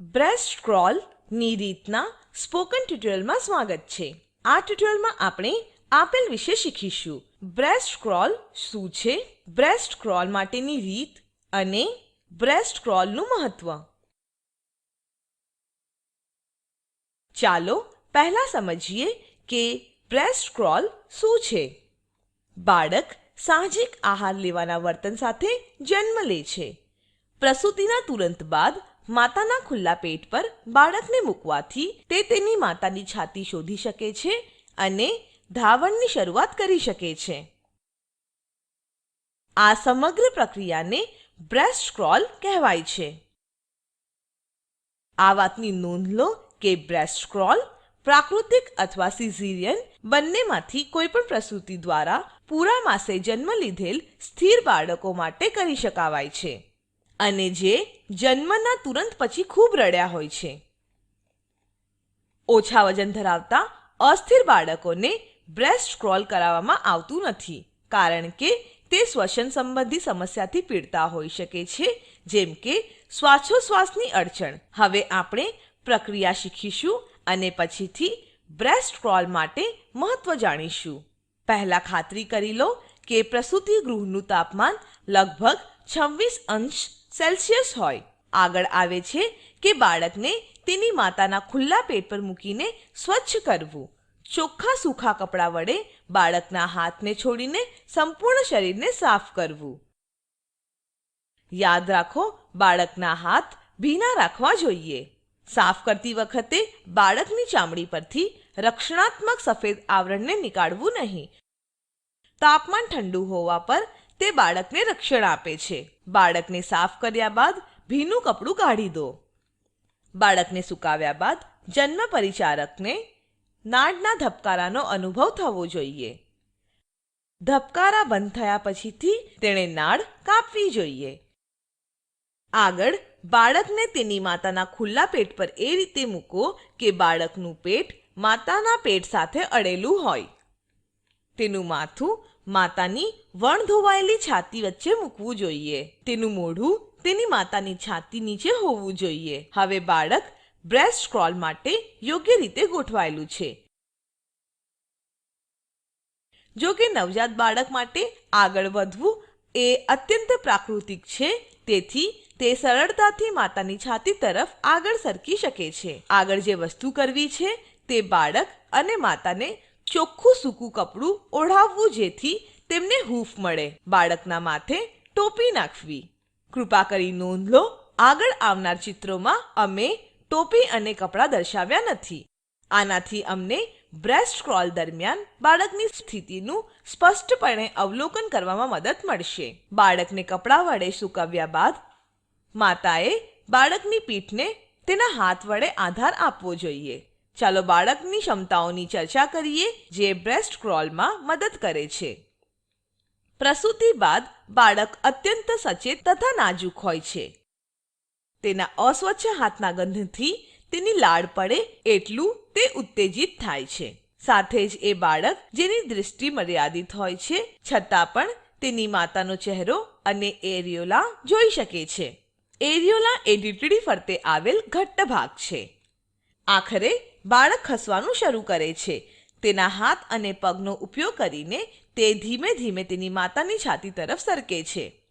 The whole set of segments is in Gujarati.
બ્રેસ્ટ સ્ક્રોલની રીતના સ્પોકન ટ્યુટોરીયલમાં સ્વાગત છે. આ ટ્યુટોરીયલમાં આપણે આપેલ વિશે શીખીશું. બ્રેસ્ટ સ્ક્રોલ શું છે? બ્રેસ્ટ સ્ક્રોલ માટેની રીત અને બ્રેસ્ટ સ્ક્રોલનું મહત્વ. ચાલો પહેલા સમજીએ કે બ્રેસ્ટ સ્ક્રોલ શું છે. બાળક સાહજિક આહાર લેવાના વર્તન સાથે જન્મ લે છે. પ્રસૂતિના તુરંત બાદ માતાના ખુલ્લા પેટ પર બાળકને મૂકવાથી તે તેની માતાની છાતી શોધી શકે છે અને ધાવણની શરૂઆત કરી શકે છે. આ સમગ્ર પ્રક્રિયાને બ્રેસ્ટ સ્ક્રોલ કહેવાય છે. આ વાતની નોંધ લો કે બ્રેસ્ટ સ્ક્રોલ પ્રાકૃતિક અથવા સિઝિરિયન બંનેમાંથી કોઈપણ પ્રસૂતિ દ્વારા પૂરા માસે જન્મ લીધેલ સ્થિર બાળકો માટે કરી શકાવાય છે. અને જે જન્મના તુરંત પછી ખૂબ રડ્યા હોય છે. ઓછા વજન ધરાવતા અસ્થિર બાળકોને બ્રેસ્ટ સ્ક્રોલ કરાવવામાં આવતું નથી, કારણ કે તે શ્વસન સંબંધી સમસ્યાથી પીડતા હોઈ શકે છે, જેમ કે શ્વાસોશ્વાસની અડચણ. હવે આપણે પ્રક્રિયા શીખીશું અને પછીથી બ્રેસ્ટ સ્ક્રોલ માટે મહત્વ જાણીશું. પહેલા ખાતરી કરી લો કે પ્રસૂતિ ગૃહનું તાપમાન લગભગ 26 અંશ સેલ્સિયસ હોય. આગળ આવે છે કે બાળકને તેની માતાના ખુલ્લા પેટ પર મૂકીને સ્વચ્છ કરવું. ચોખ્ખા સૂખા કપડાં વડે બાળકના હાથને છોડીને સંપૂર્ણ શરીરને સાફ કરવું. યાદ રાખો, બાળકના હાથ ભીના રાખવા જોઈએ. સાફ કરતી વખતે બાળકની ચામડી પરથી રક્ષણાત્મક સફેદ આવરણને નીકાળવું નહીં. તાપમાન ઠંડુ હોવા પર તે બાળકને રક્ષણ આપે છે. બાળકને સાફ કર્યા બાદ ભીનું કપડું કાઢી દો. બાળકને સુકાવ્યા બાદ જન્મ પરિચારકને નાડના ધબકારાનો અનુભવ થવો જોઈએ. ધબકારા બંધ થયા પછીથી તેણે નાડ કાપવી જોઈએ. આગળ બાળકને તેની માતાના ખુલ્લા પેટ પર એ રીતે મૂકો કે બાળકનું પેટ માતાના પેટ સાથે અડેલું હોય. તેનું માથું માતાની વણ ધોવાયેલી છાતી વચ્ચે મૂકવું જોઈએ. તેનું મોઢું તેની માતાની છાતી નીચે હોવું જોઈએ. હવે બાળક બ્રેસ્ટ સ્ક્રોલ માટે યોગ્ય રીતે ગોઠવાયેલું છે. જો કે નવજાત બાળક માટે આગળ વધવું એ અત્યંત પ્રાકૃતિક છે, તેથી તે સરળતાથી માતાની છાતી તરફ આગળ સરકી શકે છે. આગળ જે વસ્તુ કરવી છે તે બાળક અને માતાને ચોખ્ખું સૂકું કપડું ઓઢાવવું જેથી તેમને હૂફ મળે. બાળકના માથે ટોપી નાખવી. કૃપા કરી નોંધ લો, આગળ આવનાર ચિત્રોમાં અમે ટોપી અને કપડાં દર્શાવ્યા નથી. આનાથી અમને બ્રેસ્ટ ક્રોલ દરમિયાન બાળકની સ્થિતિનું સ્પષ્ટપણે અવલોકન કરવામાં મદદ મળશે. બાળકને કપડાં વડે સૂકવ્યા બાદ માતાએ બાળકની પીઠને તેના હાથ વડે આધાર આપવો જોઈએ. ચાલો બાળકની ક્ષમતાઓની ચર્ચા કરીએ, જે બ્રેસ્ટ ક્રોલમાં મદદ કરે છે. પ્રસૂતિ બાદ બાળક અત્યંત સચેત તથા નાજુક હોય છે. તેના અસ્વચ્છ હાથના ગંધથી તેની લાળ પડે એટલું તે ઉત્તેજિત થાય છે. સાથે જ એ બાળક જેની દૃષ્ટિ મર્યાદિત હોય છે, છતાં પણ તેની માતાનો ચહેરો અને એરિયોલા જોઈ શકે છે. એરિયોલા એ ડીટડી ફરતે આવેલ ઘટ્ટ ભાગ છે. આખરે બાળક ખસવાનું શરૂ કરે છે. તેના હાથ અને પગનો ઉપયોગ કરીને તે ધીમે ધીમે તેની માતાની છાતી તરફ સરકે છે.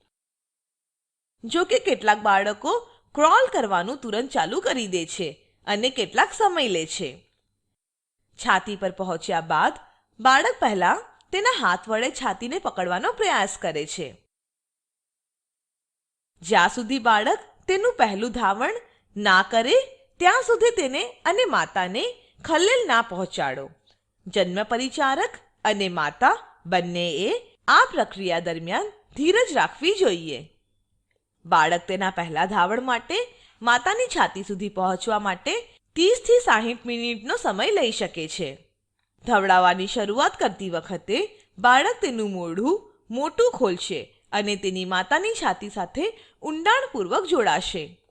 જો કે કેટલાક બાળકો ક્રોલ કરવાનું તુરંત ચાલુ કરી દે છે અને કેટલાક સમય લે છે. છાતી પર પહોંચ્યા બાદ બાળક પહેલા તેના હાથ વડે છાતીને પકડવાનો પ્રયાસ કરે છે. જ્યાં સુધી બાળક તેનું પહેલું ધાવણ ના કરે ત્યાં સુધી તેને અને માતાને ખલેલ ના પહોંચાડો. જન્મ પરિચારક અને માતા બંનેએ આ પ્રક્રિયા દરમિયાન ધીરજ રાખવી જોઈએ. બાળક તેના પહેલા ધાવણ માટે, માતાની છાતી સુધી પહોંચવા માટે 30 થી 60 મિનિટનો સમય લઈ શકે છે. ધવડાવવાની શરૂઆત કરતી વખતે બાળક તેનું મોઢું મોટું ખોલશે અને તેની માતાની છાતી સાથે ઊંડાણપૂર્વક જોડાશે.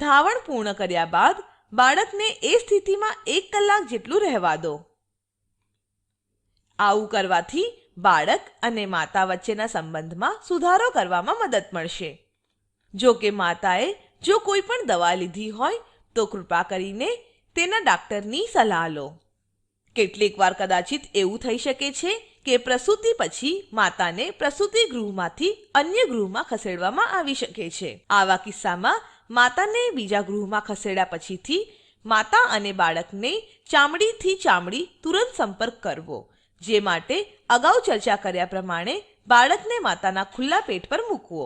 ધાવણ પૂર્ણ કર્યા બાદ બાળકને એ સ્થિતિમાં એક કલાક જેટલું રહેવા દો. આવું કરવાથી બાળક અને માતા વચ્ચેના સંબંધમાં સુધારો કરવામાં મદદ મળશે. જો કે માતાએ જો કોઈ પણ દવા લીધી હોય, તો કૃપા કરીને તેના ડાક્ટરની સલાહ લો. કેટલીક વાર કદાચિત એવું થઈ શકે છે કે પ્રસૂતિ પછી માતાને પ્રસૂતિ ગૃહમાંથી અન્ય ગૃહમાં ખસેડવામાં આવી શકે છે. આવા કિસ્સામાં માતાને બીજા ગૃહમાં ખસેડ્યા પછીથી માતા અને બાળકને ચામડીથી ચામડી તુરંત સંપર્ક કરવો, જે માટે અગાઉ ચર્ચા કર્યા પ્રમાણે બાળકને માતાના ખુલ્લા પેટ પર મૂકવો.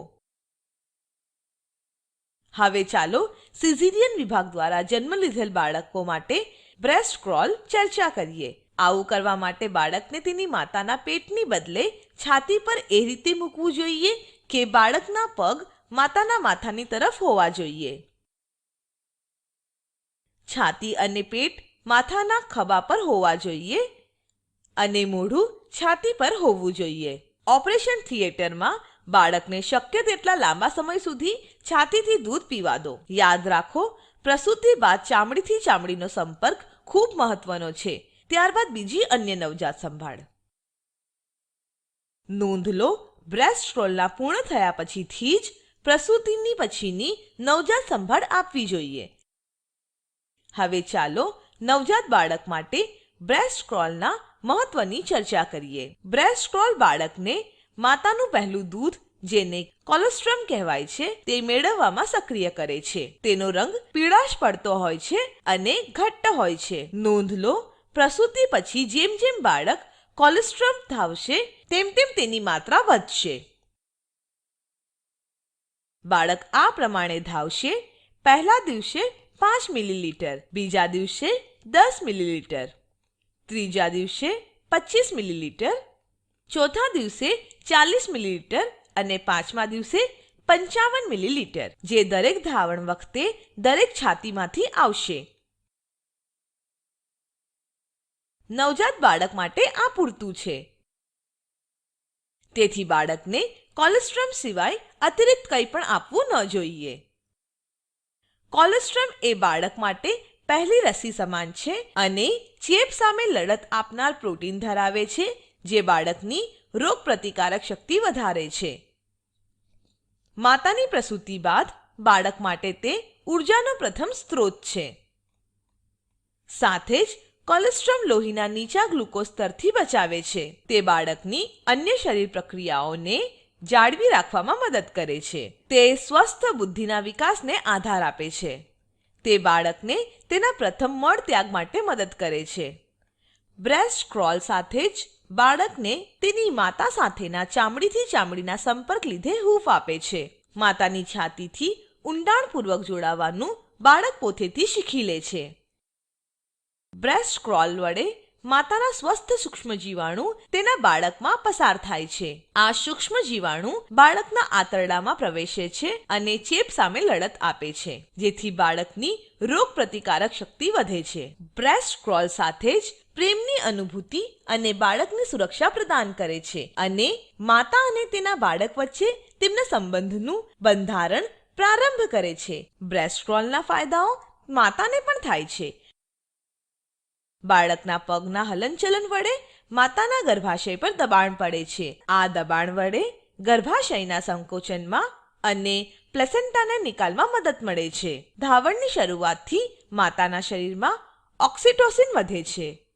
હવે ચાલો સિઝિરિયન વિભાગ દ્વારા જન્મ લીધેલ બાળકો માટે બ્રેસ્ટ ક્રોલ ચર્ચા કરીએ. આવું કરવા માટે બાળકને તેની માતાના પેટની બદલે છાતી પર એ રીતે મૂકવું જોઈએ કે બાળકના પગ માતાના માથાની તરફ હોવા જોઈએ. છાતી અને પેટ માથાના ખભા પર હોવા જોઈએ અને મોઢું છાતી પર હોવું જોઈએ. ઓપરેશન થિયેટરમાં બાળકને શક્ય તેટલા લાંબા સમય સુધી છાતીથી દૂધ પીવા દો. યાદ રાખો, પ્રસૂતિ બાદ ચામડીથી ચામડીનો સંપર્ક ખૂબ મહત્વનો છે. ત્યારબાદ બીજી અન્ય નવજાત સંભાળ. નોંધ લો, બ્રેસ્ટ રોલના પૂર્ણ થયા પછીથી જ પ્રસૂતિની પછીની નવજાત સંભાળ આપવી જોઈએ. હવે ચાલો નવજાત બાળક માટે બ્રેસ્ટ ક્રોલના મહત્વની ચર્ચા કરીએ. બ્રેસ્ટ ક્રોલ બાળકને માતાનું પહેલું દૂધ, જેને કોલેસ્ટ્રમ કહેવાય છે, તે મેળવવામાં સક્રિય કરે છે. તેનો રંગ પીળાશ પડતો હોય છે અને ઘટ્ટ હોય છે. નોંધ લો, પ્રસૂતિ પછી જેમ જેમ બાળક કોલેસ્ટ્રમ ધાવશે, તેમ તેમ તેની માત્રા વધશે. બાળક આ પ્રમાણે ધાવશે. પહેલા દિવસે પાંચ મિલીલીટર, બીજા દિવસે દસ મિલીલીટર, ત્રીજા દિવસે પચીસ મિલીલીટર, ચોથા દિવસે ચાલીસ મિલીલીટર અને પાંચમા દિવસે પંચાવન મિલીલીટર, જે દરેક ધાવણ વખતે દરેક છાતીમાંથી આવશે. નવજાત બાળક માટે આ પૂરતું છે. તેથી બાળકને કોલેસ્ટ્રમ સિવાય અતિરિક્ત કંઈ પણ આપવું ન જોઈએ. કોલેસ્ટ્રમ એ બાળક માટે પહેલી રસી સમાન છે અને ચેપ સામે લડત આપનાર પ્રોટીન ધરાવે છે, જે બાળકની રોગ પ્રતિકારક શક્તિ વધારે છે. માતાની પ્રસૂતિ બાદ બાળક માટે તે ઊર્જાનો પ્રથમ સ્ત્રોત છે. સાથે જ કોલેસ્ટ્રોમ લોહીના નીચા ગ્લુકોઝ સ્તરથી બચાવે છે. તે બાળકની અન્ય શરીર પ્રક્રિયાઓને જાળવી રાખવામાં મદદ કરે છે. તે સ્વસ્થ બુદ્ધિના વિકાસને આધાર આપે છે. તે બાળકને તેના પ્રથમ મળ ત્યાગ માટે મદદ કરે છે. બ્રેસ્ટ ક્રોલ સાથે જ બાળકને તેની માતા સાથેના ચામડીથી ચામડીના સંપર્ક લીધે હૂફ આપે છે. માતાની છાતીથી ઊંડાણપૂર્વક જોડાવાનું બાળક પોતેથી શીખી લે છે. બ્રેસ્ટ ક્રોલ વડે માતાના સ્વસ્થ સૂક્ષ્મ જીવાણુ તેના બાળકમાં પસાર થાય છે. આ સૂક્ષ્મ જીવાણુ બાળકના આંતરડામાં પ્રવેશે છે અને ચેપ સામે લડત આપે છે, જેથી બાળકની રોગ પ્રતિકારક શક્તિ વધે છે. બ્રેસ્ટ ક્રોલ સાથે જ પ્રેમની અનુભૂતિ અને બાળકની સુરક્ષા પ્રદાન કરે છે અને માતા અને તેના બાળક વચ્ચે તેમના સંબંધનું બંધારણ પ્રારંભ કરે છે. બ્રેસ્ટ ક્રોલના ફાયદાઓ માતાને પણ થાય છે બાળકના પગના હલનચલન વડે માતાના ગર્ભાશય પર દબાણ પડે છે. આ દબાણ વડે ગર્ભાશયના સંકોચનમાં અને પ્લેસેન્ટાના નિકાલમાં મદદ મળે છે. ધાવણની શરૂઆતથી માતાના શરીરમાં ઓક્સિટોસિન વધે છે.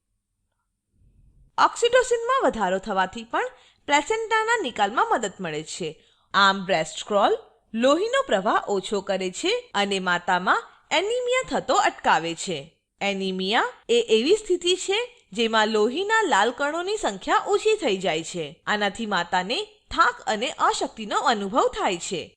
ઓક્સિટોસિનમાં વધારો થવાથી પણ પ્લેસેન્ટાના નિકાલમાં મદદ મળે છે. આમ બ્રેસ્ટ ક્રોલ લોહીનો પ્રવાહ ઓછો કરે છે અને માતામાં એનિમિયા થતો અટકાવે છે. એનિમિયા એ એવી સ્થિતિ છે જેમાં લોહીના લાલ કણોની સંખ્યા ઓછી થઈ જાય છે. આનાથી માતાને થાક અને અશક્તિનો અનુભવ થાય છે.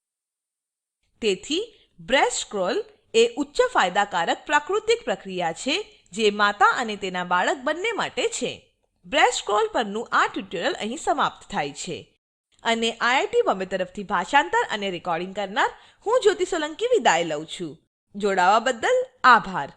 તેથી બ્રેસ્ટ ક્રોલ એ ઉચ્ચ ફાયદાકારક પ્રાકૃતિક પ્રક્રિયા છે જે માતા અને તેના બાળક બંને માટે છે. બ્રેસ્ટ ક્રોલ પરનું આ ટ્યુટોરિયલ અહીં સમાપ્ત થાય છે. અને આઈઆઈટી બોમ્બે તરફથી ભાષાંતર અને રેકોર્ડિંગ કરનાર હું જ્યોતિ સોલંકી વિદાય લઉં છું. જોડાવા બદલ આભાર.